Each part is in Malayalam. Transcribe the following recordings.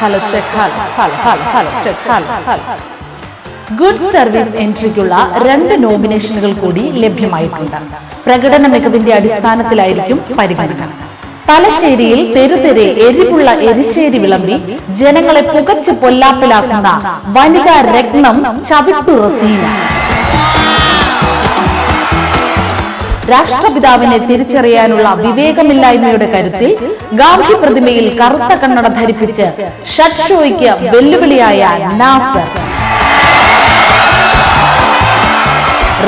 Hello check hello hello hello check hello hello good service എൻട്രിക്കുള്ള രണ്ട് നോമിനേഷനുകൾ കൂടി ലഭ്യമായിട്ടുണ്ട്. പ്രകടന മികവിന്റെ അടിസ്ഥാനത്തിലായിരിക്കും പരിഗണന. തലശ്ശേരിയിൽ തെരുതെരെ എരിവുള്ള എരിശ്ശേരി വിളമ്പി ജനങ്ങളെ പുകച്ച് പൊല്ലാപ്പിലാക്കുന്ന വനിതാ രത്നം ചവിട്ടു റസീന. രാഷ്ട്രപിതാവിനെ തിരിച്ചറിയാനുള്ള വിവേകമില്ലായ്മയുടെ കരുത്തിൽ ഗാന്ധി പ്രതിമയിൽ കറുത്ത കണ്ണട ധരിപ്പിച്ച് ഷഡ്ഷോയ്ക്ക് വെല്ലുവിളിയായ നാസർ.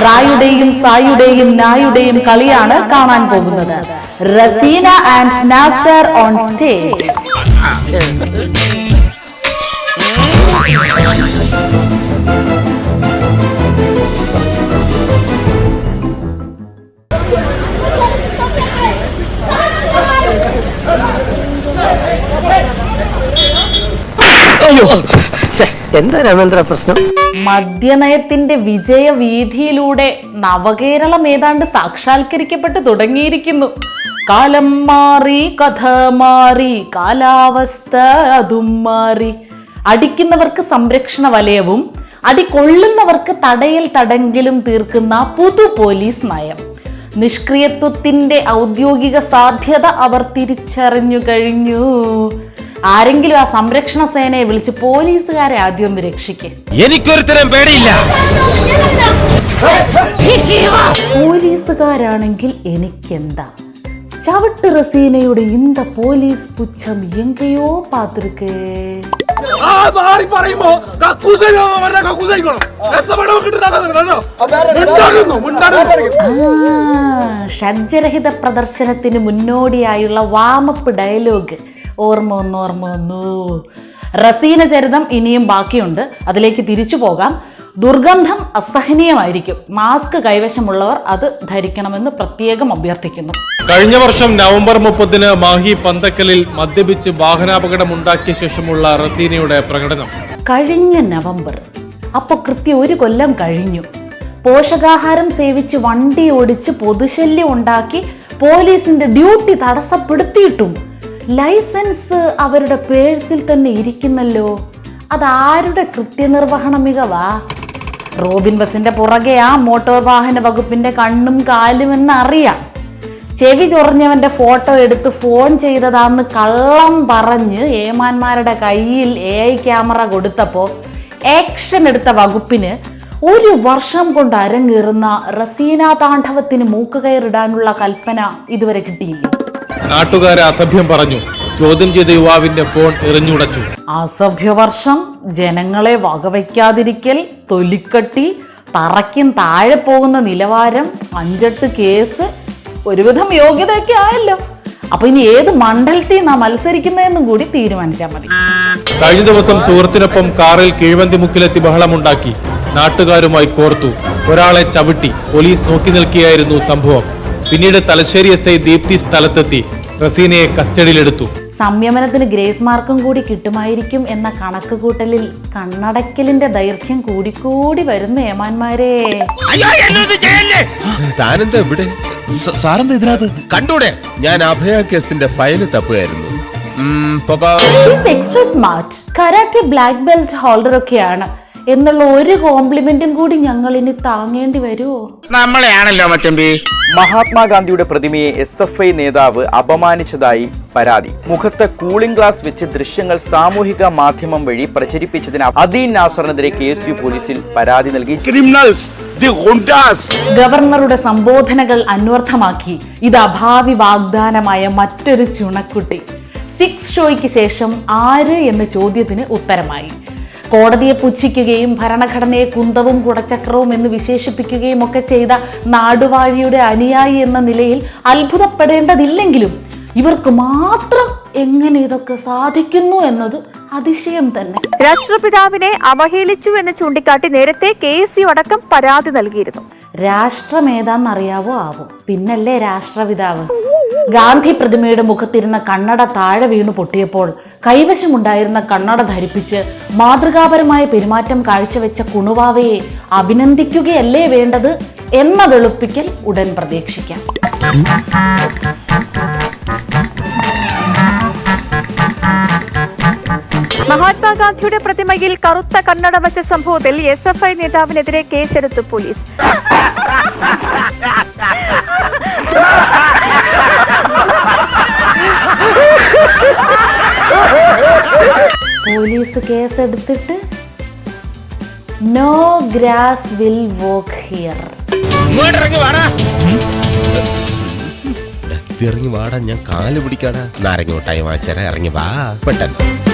റായുടെയും സായുടെയും നായുടെയും കളിയാണ് കാണാൻ പോകുന്നത്. Raseena and Nasar on stage എന്താ രാമേന്ദ്ര പ്രശ്നം? മദ്യനയത്തിന്റെ വിജയവീതിയിലൂടെ നവകേരളം ഏതാണ്ട് സാക്ഷാത്കരിക്കപ്പെട്ട് തുടങ്ങിയിരിക്കുന്നു. കാലം മാറി കഥ മാറി കാലാവസ്ഥ അതും മാറി. അടിക്കുന്നവർക്ക് സംരക്ഷണ വലയവും അടി കൊള്ളുന്നവർക്ക് തടയൽ തടങ്കലും തീർക്കുന്ന പുതു പോലീസ് നയം. നിഷ്ക്രിയത്വത്തിന്റെ ഔദ്യോഗിക സാധ്യത അവർ തിരിച്ചറിഞ്ഞു കഴിഞ്ഞു. ആരെങ്കിലും ആ സംരക്ഷണ സേനയെ വിളിച്ച് പോലീസുകാരെ ആദ്യം ഒന്ന് രക്ഷിക്ക്. എനിക്കൊരുത്തരം പേടിയില്ല. പോലീസുകാരാണെങ്കിൽ എനിക്കെന്താ? ചവിട്ട് റസീനയുടെ ഇന്ത പോലീസ് പുച്ഛം എങ്കയോ പാത്തിരിക്കേ ഷഡ്ജരഹിത പ്രദർശനത്തിന് മുന്നോടിയായുള്ള വാമപ്പ് ഡയലോഗ്. ഓർമ്മ വന്നു ഓർമ്മ വന്നു. റസീന ചരിതം ഇനിയും ബാക്കിയുണ്ട്. അതിലേക്ക് തിരിച്ചു പോകാം. ദുർഗന്ധം അസഹനീയമായിരിക്കും. മാസ്ക് കൈവശമുള്ളവർ അത് ധരിക്കണമെന്ന് പ്രത്യേകം അഭ്യർത്ഥിക്കുന്നു. കഴിഞ്ഞ വർഷം നവംബർ മുപ്പതിന് മാഹി പന്തക്കലിൽ മദ്യപിച്ച് വാഹനാപകടമുണ്ടാക്കിയ ശേഷമുള്ള റസീനയുടെ പ്രകടനം. കഴിഞ്ഞ നവംബർ. അപ്പൊ കൃത്യം ഒരു കൊല്ലം കഴിഞ്ഞു. പോഷകാഹാരം സേവിച്ച് വണ്ടി ഓടിച്ച് പൊതുശല്യം ഉണ്ടാക്കി പോലീസിന്റെ ഡ്യൂട്ടി തടസ്സപ്പെടുത്തിയിട്ടും ലൈസൻസ് അവരുടെ പേഴ്സിൽ തന്നെ ഇരിക്കുന്നല്ലോ. അതാരുടെ കൃത്യനിർവഹണ മികവാ റോബിൻ ബസിന്റെ പുറകെ ആ മോട്ടോർ വാഹന വകുപ്പിന്റെ കണ്ണും കാലും എന്നറിയാം. ചെവി ചൊറിഞ്ഞവന്റെ ഫോട്ടോ എടുത്ത് ഫോൺ ചെയ്തതാന്ന് കള്ളം പറഞ്ഞ് ഏമാന്മാരുടെ കയ്യിൽ എ ഐ ക്യാമറ കൊടുത്തപ്പോ ആക്ഷൻ എടുത്ത വകുപ്പിന് ഒരു വർഷം കൊണ്ട് അരങ്ങേറുന്ന റസീന താണ്ഡവത്തിന് മൂക്കുകയറിടാനുള്ള കൽപ്പന ഇതുവരെ കിട്ടിയില്ല. നാട്ടുകാരെ അസഭ്യം പറഞ്ഞു. ചോദ്യം ചെയ്ത യുവാവിന്റെ ഫോൺ എറിഞ്ഞുടച്ചു. അസഭ്യവർഷം ജനങ്ങളെ വകവയ്ക്കാതിരിക്കൽ തൊലിക്കട്ടി തറയ്ക്കും താഴെ പോകുന്ന നിലവാരം അഞ്ചെട്ട് കേസ് ഒരുവിധം യോഗ്യതയൊക്കെ ആയല്ലോ. അപ്പൊ ഇനി ഏത് മണ്ഡലത്തിൽ നാം മത്സരിക്കുന്നതെന്നും കൂടി തീരുമാനിച്ചാൽ മതി. കഴിഞ്ഞ ദിവസം സുഹൃത്തിനൊപ്പം കാറിൽ കീഴ്വന്തി മുക്കിലെത്തി ബഹളമുണ്ടാക്കി. നാട്ടുകാരുമായി കോർത്തു. ഒരാളെ ചവിട്ടി. പോലീസ് നോക്കി നിൽക്കുകയായിരുന്നു സംഭവം. പിന്നീട് തലശ്ശേരി എസ് ഐ ദീപ്തി സ്ഥലത്തെത്തി. റസീനയെ കസ്റ്റഡിയിലെടുത്തു. സംയമനത്തിന് ഗ്രേസ് മാർക്കും കൂടി കിട്ടുമായിരിക്കും എന്ന കണക്ക് കൂട്ടലിൽ കണ്ണടയ്ക്കലിന്റെ ദൈർഘ്യം കൂടിക്കൂടി വരുന്ന ഏമാന്മാരെ. അയ്യോ എന്നൊന്നും ചെയ്യല്ലേ? താനെന്താ ഇവിടെ? സാറെന്താ ഇതിനകത്ത്? കണ്ടൂടെ ഞാൻ അഭയ കേസിന്റെ file തപ്പുകയായിരുന്നു. Extra smart karate black belt holder ഒക്കെയാണ്. എന്നുള്ള ഒരു കോംപ്ലിമെന്റും കൂടി ഞങ്ങൾ ഇനി താങ്ങേണ്ടി വരുമോ നമ്മളെയാണല്ലോ മച്ചമ്പി മഹാത്മാഗാന്ധിയുടെ പ്രതിമയെ എസ് എഫ് ഐ നേതാവ് അപമാനിച്ചതായി പരാതി. മുഖത്ത് കൂളിംഗ് ഗ്ലാസ് വെച്ച് ദൃശ്യങ്ങൾ സാമൂഹിക മാധ്യമം വഴി പ്രചരിപ്പിച്ചതിന് അദീൻ നാസറിനെതിരെ കെ എസ് യു പോലീസിൽ പരാതി നൽകി. ക്രിമിനൽസ് ദി ഗുണ്ടാസ് ഗവർണറുടെ സംബോധനകൾ അന്വർത്ഥമാക്കി. ഇത് അഭാവി വാഗ്ദാനമായ മറ്റൊരു ചുണക്കുട്ടി. സിക്സ് ഷോയ്ക്ക് ശേഷം ആര് എന്ന ചോദ്യത്തിന് ഉത്തരമായി. കോടതിയെ പുച്ഛിക്കുകയും ഭരണഘടനയെ കുന്തവും കുടച്ചക്രവും എന്ന് വിശേഷിപ്പിക്കുകയും ഒക്കെ ചെയ്ത നാടുവാഴിയുടെ അനുയായി എന്ന നിലയിൽ അത്ഭുതപ്പെടേണ്ടതില്ലെങ്കിലും ഇവർക്ക് മാത്രം എങ്ങനെ ഇതൊക്കെ സാധിക്കുന്നു എന്നത് അതിശയം തന്നെ. രാഷ്ട്രപിതാവിനെ അവഹേളിച്ചു എന്ന് ചൂണ്ടിക്കാട്ടി നേരത്തെ കെ എസ് യു അടക്കം പരാതി നൽകിയിരുന്നു. രാഷ്ട്രം ഏതാന്നറിയാവോ ആവും? പിന്നല്ലേ രാഷ്ട്രപിതാവ്. ഗാന്ധി പ്രതിമയുടെ മുഖത്തിരുന്ന കണ്ണട താഴെ വീണു പൊട്ടിയപ്പോൾ കൈവശമുണ്ടായിരുന്ന കണ്ണട ധരിപ്പിച്ച് മാതൃകാപരമായ പെരുമാറ്റം കാഴ്ചവെച്ച കുണുവാവയെ അഭിനന്ദിക്കുകയല്ലേ വേണ്ടത് എന്ന വെളുപ്പിക്കൽ ഉടൻ പ്രതീക്ഷിക്കാം. മഹാത്മാഗാന്ധിയുടെ പ്രതിമയിൽ കറുത്ത കണ്ണട വച്ച സംഭവത്തിൽ എസ് എഫ് ഐ നേതാവിനെതിരെ കേസെടുത്തു police. Police കേസെടുത്തിട്ട് no grass will walk here ഇറങ്ങി വാടാ. ഞാൻ കാൽ പിടിക്കാടാ. നാരങ്ങോട്ടായി വാച്ചര ഇറങ്ങി വാ. പെട്ടെന്ന്.